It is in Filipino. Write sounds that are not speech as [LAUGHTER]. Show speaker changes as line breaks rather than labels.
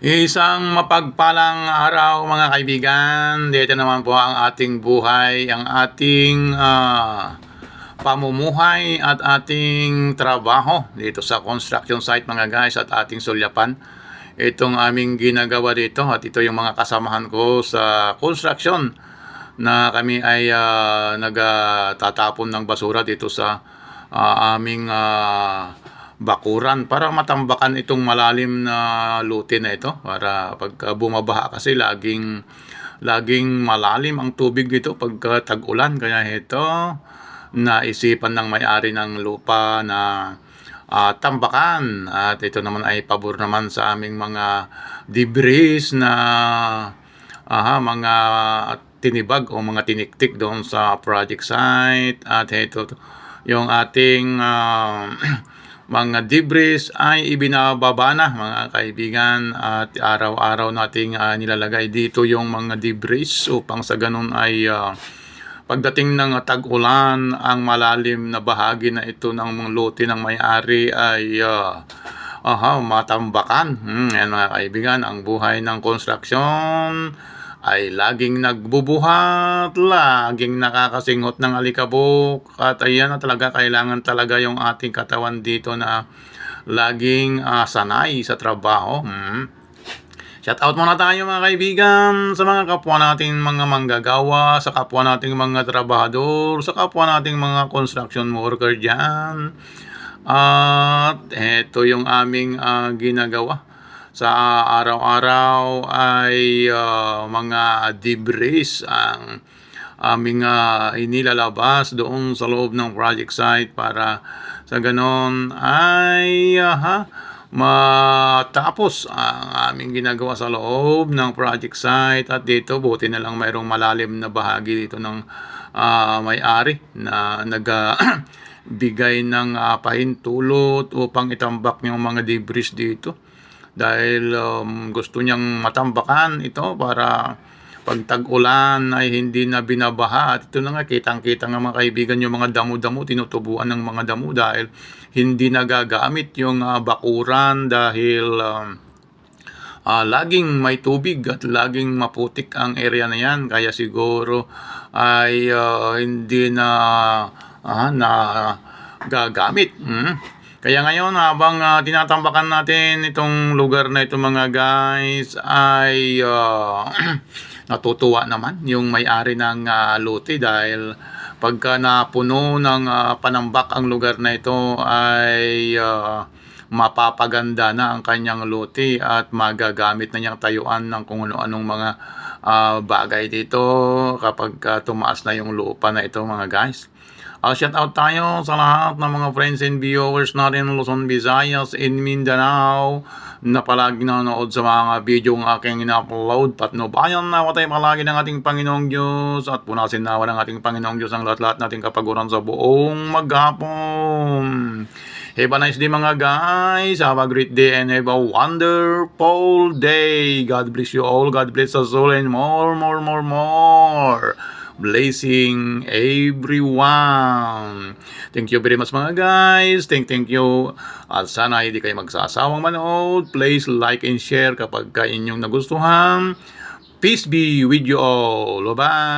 Isang mapagpalang araw mga kaibigan. Dito naman po ang ating buhay, ang ating ah, pamumuhay at ating trabaho dito sa construction site mga guys at ating sulyapan. Itong aming ginagawa dito at ito yung mga kasamahan ko sa construction na kami ay ah, nagtatapon ng basura dito sa ah, aming ah, bakuran. Para matambakan itong malalim na luti na ito para pagka bumabaha kasi laging laging malalim ang tubig dito pagka tag-ulan. Kaya ito naisipan ng may-ari ng lupa na ah, tambakan. At ito naman ay pabor naman sa aming mga debris na aha, mga tinibag o mga tiniktik doon sa project site. At ito yung ating ah, [CLEARS THROAT] mga debris ay ibinababa na mga kaibigan at araw-araw nating ah, nilalagay dito yung mga debris upang sa ganun ay ah, pagdating ng tag-ulan ang malalim na bahagi na ito ng mga lote ng may-ari ay ah, aha, matambakan. Hmm, yan mga kaibigan, ang buhay ng construction ay laging nagbubuhat, laging nakakasingot ng alikabok at ayan na talaga kailangan talaga yung ating katawan dito na laging ah, sanay sa trabaho. Hmm. Shout out muna tayo mga kaibigan sa mga kapwa nating mga manggagawa, sa kapwa nating mga trabahador, sa kapwa nating mga construction worker dyan. At ito yung aming ah, ginagawa sa araw-araw ay ah, mga debris ang aming uh, inilalabas doon sa loob ng project site para sa ganon ay aha, matapos ang aming ginagawa sa loob ng project site. At dito buti na lang mayroong malalim na bahagi dito ng ah, may-ari na nag [CLEARS THROAT] bigay ng ah, pahintulot upang itambak yung mga debris dito dahil um, gusto niyang matambakan ito para pag tag-ulan ay hindi na binabaha at ito na nga kitang-kita nga mga kaibigan yung mga damo-damo tinutubuan ng mga damo dahil hindi nagagamit yung ah, bakuran dahil um, ah, laging may tubig at laging maputik ang area na yan kaya siguro ay ah, hindi na ah, na gagamit. Hmm. Kaya ngayon habang ah, tinatambakan natin itong lugar na ito mga guys ay ah, [CLEARS THROAT] natutuwa naman yung may-ari ng ah, lote dahil pagka napuno ng ah, panambak ang lugar na ito ay ah, mapapaganda na ang kanyang lote at magagamit na niyang tayuan ng kung ano-anong mga ah, bagay dito kapag ah, tumaas na yung lupa na ito mga guys. Uh, shout out tayo sa lahat ng mga friends and viewers natin ng Luzon, Visayas, in Mindanao na palagi nanonood sa mga video ng aking ina-upload. Patnubayan na tayo palagi ng ating Panginoong Diyos at punasin nawa ng ating Panginoong Diyos ang lahat-lahat nating kapaguran sa buong maghapon. Have a nice day mga guys. Have a great day and have a wonderful day. God bless you all. God bless us all and more, more, more, more blessing everyone. Thank you very much mga guys. Thank thank you. At sana hindi kayo magsasawang manood. Please like and share kapag ka inyong nagustuhan. Peace be with you all. Bye-bye.